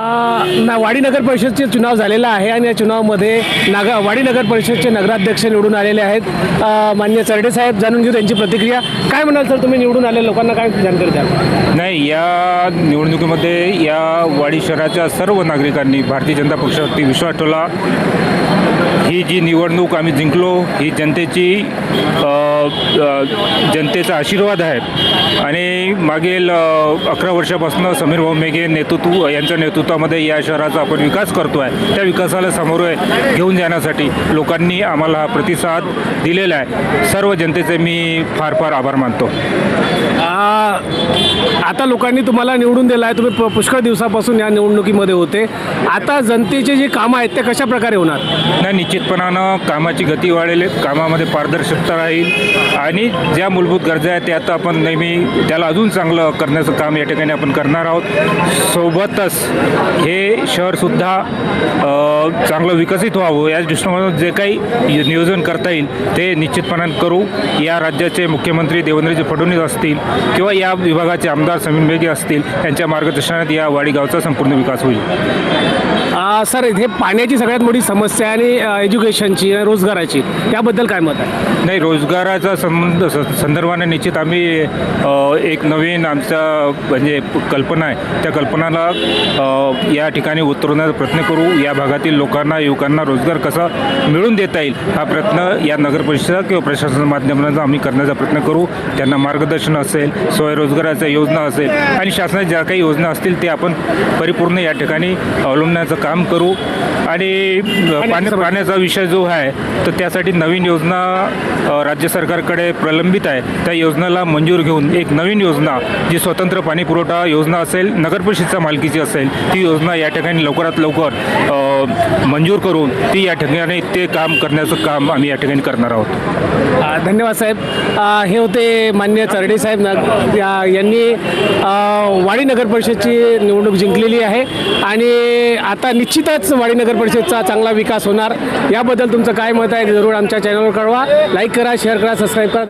ना वाडी नगर परिषदचे चुनाव झालेला आहे आणि या चुनावमध्ये नागा वाडी नगर परिषदचे नगराध्यक्ष निवडून आलेले आहेत. मान्य चरडे साहेब जाणून घेऊ त्यांची प्रतिक्रिया. काय म्हणाल सर तुम्ही निवडून आले लोकांना काय जाणकारी द्याल? नाही या निवडणुकीमध्ये या वाडी शहराच्या सर्व नागरिकांनी भारतीय जनता पक्षावरती विश्वास ठेवला. ही जी निवडणूक आम्ही जिंकलो ही जनतेची जनतेचा आशीर्वाद आहे. आणि मागील अकरा वर्षापासून समीर भाऊ मेघे नेतृत्व यांच्या नेतृत्वामध्ये या शहराचा आपण विकास करतो आहे त्या विकासाला सामोरे घेऊन जाण्यासाठी लोकांनी आम्हाला प्रतिसाद दिलेला आहे. सर्व जनतेचे मी फार फार आभार मानतो. आता लोकांनी तुम्हाला निवडून दिला आहे तुम्ही प- पुष्कळ दिवसापासून या निवडणुकीमध्ये होते. आता जनतेचे जे कामं आहेत ते कशा प्रकारे होणार? नाही निश्चितपणानं कामाची गती वाढेल कामामध्ये पारदर्शकता राहील आणि ज्या मूलभूत गरजा आहेत त्या आता आपण नेहमी त्याला अजून चांगलं करण्याचं काम या ठिकाणी आपण करणार आहोत. सोबतच हे शहरसुद्धा चांगलं विकसित व्हावं या दृष्टिकोनातून जे काही नियोजन करता येईल ते निश्चितपणानं करू. या राज्याचे मुख्यमंत्री देवेंद्रजी फडणवीस असतील किंवा या विभागाचे आमदार समीर बेगे असतील यांच्या मार्गदर्शनात या वाडीगावचा संपूर्ण विकास होईल. सर हे पाण्याची सगळ्यात मोठी समस्या आणि एज्युकेशनची रोजगाराची. त्याबद्दल काय मत आहे? नाही रोजगाराचा संबंध स- संदर्भाने निश्चित आम्ही एक नवीन आमचा म्हणजे कल्पना आहे. त्या कल्पनाला या ठिकाणी उतरवण्याचा प्रयत्न करू. या भागातील लोकांना युवकांना रोजगार कसा मिळून देता येईल हा प्रयत्न या नगर परिषद किंवा प्रशासन माध्यमातून आम्ही करण्याचा प्रयत्न करू. त्यांना मार्गदर्शन असेल स्वयंरोजगाराच्या योजना असेल आणि शासनाच्या ज्या काही योजना असतील ते आपण परिपूर्ण या ठिकाणी अवलंबण्याचं काम करू आणि पाण्या पाण्याचा विषय जो आहे तर त्यासाठी नवीन योजना राज्य सरकारकडे प्रलंबित आहे. त्या योजनेला मंजूर घेऊन एक नवीन योजना जी स्वतंत्र पाणी पुरवठा योजना असेल नगर परिषदच्या मालकीची असेल ती योजना या ठिकाणी लवकरात लवकर मंजूर करून ती या ठिकाणी ते काम करण्याचं काम आम्ही या ठिकाणी करणार आहोत. धन्यवाद साहेब. हे होते मान्य चरडे साहेब न- या- यांनी वाडी नगर परिषदची निवडणूक जिंकलेली आहे. आणि आता निश्चितच वाडी नगर परिषदचा चांगला विकास होणार. याबद्दल तुमचं काय मत आहे जरूर आमच्या चॅनलवर कळवा. लाईक करा शेअर करा सबस्क्राईब करा.